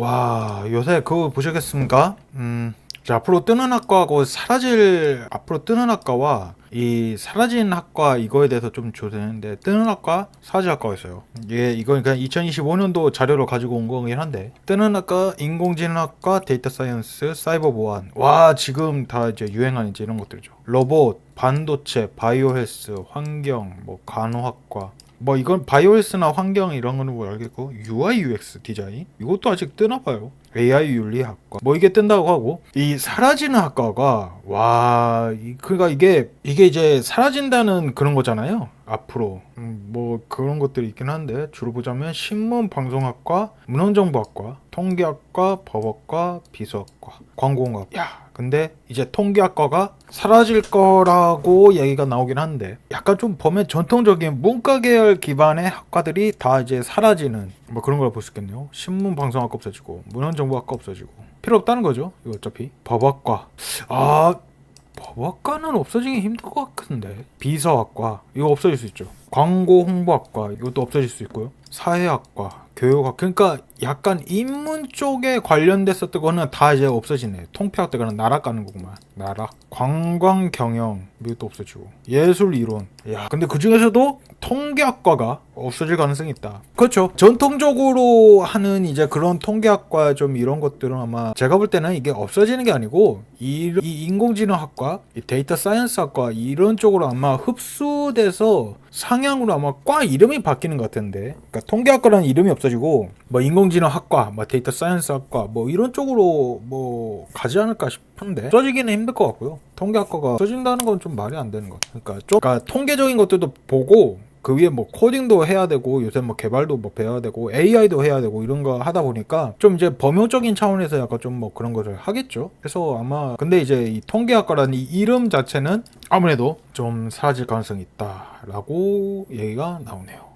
와 요새 그거 보셨겠습니까? 음, 자, 앞으로 뜨는 학과하고 사라질 앞으로 뜨는 학과와 이 사라진 학과 이거에 대해서 좀 조사했는데 뜨는 학과 사라질 학과가 있어요. 이게 이건 그냥 2025년도 자료로 가지고 온 거긴 한데 뜨는 학과 인공지능 학과 데이터 사이언스 사이버 보안 와 지금 다 이제 유행하는 이제 이런 것들이죠. 로봇 반도체 바이오 헬스 환경 뭐 간호학과 뭐 이건 바이오헬스나 환경 이런 거는 뭐 알겠고 UI UX 디자인 이것도 아직 뜨나 봐요. AI 윤리학과 뭐 이게 뜬다고 하고 이 사라지는 학과가 와 이- 그러니까 이게 이게 이제 사라진다는 그런 거잖아요. 앞으로. 음, 뭐 그런 것들이 있긴 한데 주로 보자면 신문 방송학과 문헌정보학과 통계학과 법학과 비서학과 광고공학 야. 근데 이제 통계학과가 사라질 거라고 얘기가 나오긴 한데 약간 좀 보면 전통적인 문과 계열 기반의 학과들이 다 이제 사라지는 뭐 그런 걸 볼 수 있겠네요. 신문 방송학과 없어지고 문헌정보학과 없어지고. 필요 없다는 거죠. 이거 어차피. 법학과. 아 법학과는 없어지기 힘들 것 같은데 비서학과 이거 없어질 수 있죠. 광고 홍보학과 이것도 없어질 수 있고요. 사회학과, 교육학 그러니까 약간 인문 쪽에 관련됐었던 거는 다 이제 없어지네. 통폐학 때가는 나락 가는 거구만. 나락. 관광 경영 이것도 없어지고 예술 이론. 야 근데 그 중에서도 통계학과가 없어질 가능성이 있다. 그렇죠. 전통적으로 하는 이제 그런 통계학과 좀 이런 것들은 아마 제가 볼 때는 이게 없어지는 게 아니고 이, 이 인공지능학과, 이 데이터 사이언스학과 이런 쪽으로 아마 흡수돼서 상향으로 아마 과 이름이 바뀌는 것 같은데, 그러니까 통계학과라는 이름이 없어지고 뭐 인공지능학과, 뭐 데이터 사이언스학과 뭐 이런 쪽으로 뭐 가지 않을까 싶은데 없어지기는 힘들 것 같고요. 통계학과가 없어진다는 건 좀 말이 안 되는 것. 그러니까 좀 그러니까 통계적인 것들도 보고 그 위에 뭐 코딩도 해야 되고 요새 뭐 개발도 뭐 배워야 되고 AI도 해야 되고 이런 거 하다 보니까 좀 이제 범용적인 차원에서 약간 좀 뭐 그런 거를 하겠죠. 그래서 아마 근데 이제 이 통계학과라는 이 이름 자체는 아무래도 좀 사라질 가능성이 있다라고 얘기가 나오네요.